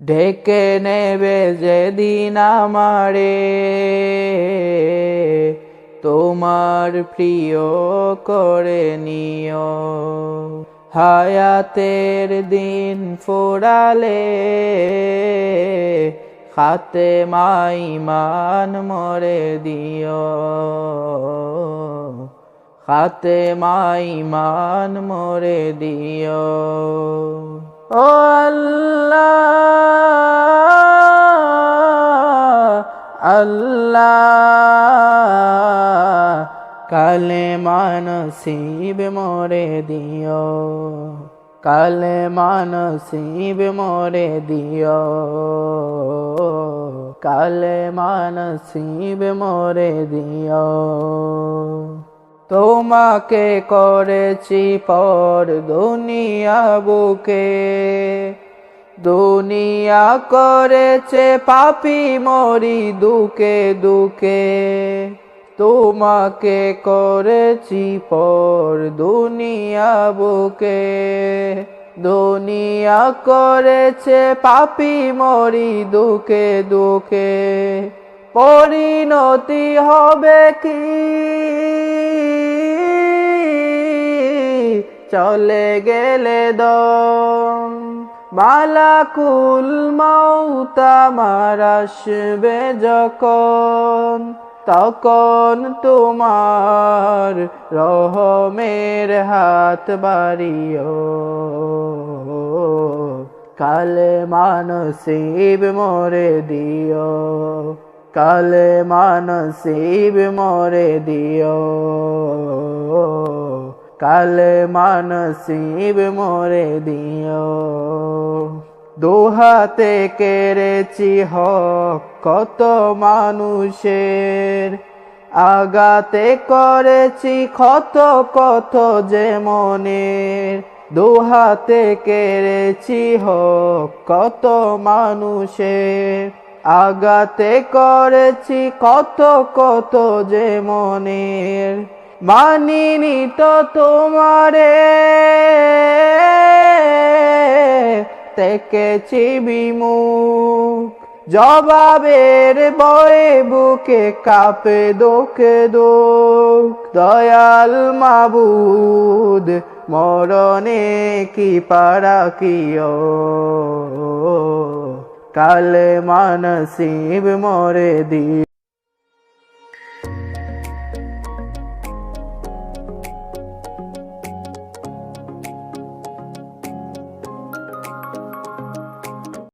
ডেকে নেবে যেদিন আমারে। তোমার প্রিয় করে নিও। হায়াতের দিন ফোরালে খাতে মাইমান মরে দিও। খাতে মাইমান মরে দিও। আল্লাহ কালে মানসিব মোরে দিও। কালে মানসিব মোরে দিও। কালে মানসিব মরে দিও। তোমাকে করেছি পর দুনিয়া বুকে দুনিয়া করেছে পাপি মরি দুকে দুকে। তোমাকে করেছি পর দুনিয়া বুকে। দুনিয়া করেছে পাপি মরি দুকে দুকে। পরিণতি হবে কি? চলে গেলে দম। মালাকুল মৌতা মারাসবে যখন, তখন তোমার রহমের হাত বাড়িও। কালে মানসিব মরে দিও, কালে মানসিব মরে দিও। কালে মানসিব মরে দিও। দোহাতে কেড়েছি হক কত মানুষের। আগাতে করেছি কত কত যে মনের। দোহাতে কেড়েছি হক কত মানুষের। আগাতে করেছি কত কত যে মনের। মানিনি তো তোমারে। তেকেছি বিমুখ জবাবের বয়ে বুকে কাপে দোকে দোক দয়াল মাবুদ, মরণে কি পারা কিও কালে মানসিব মরে দি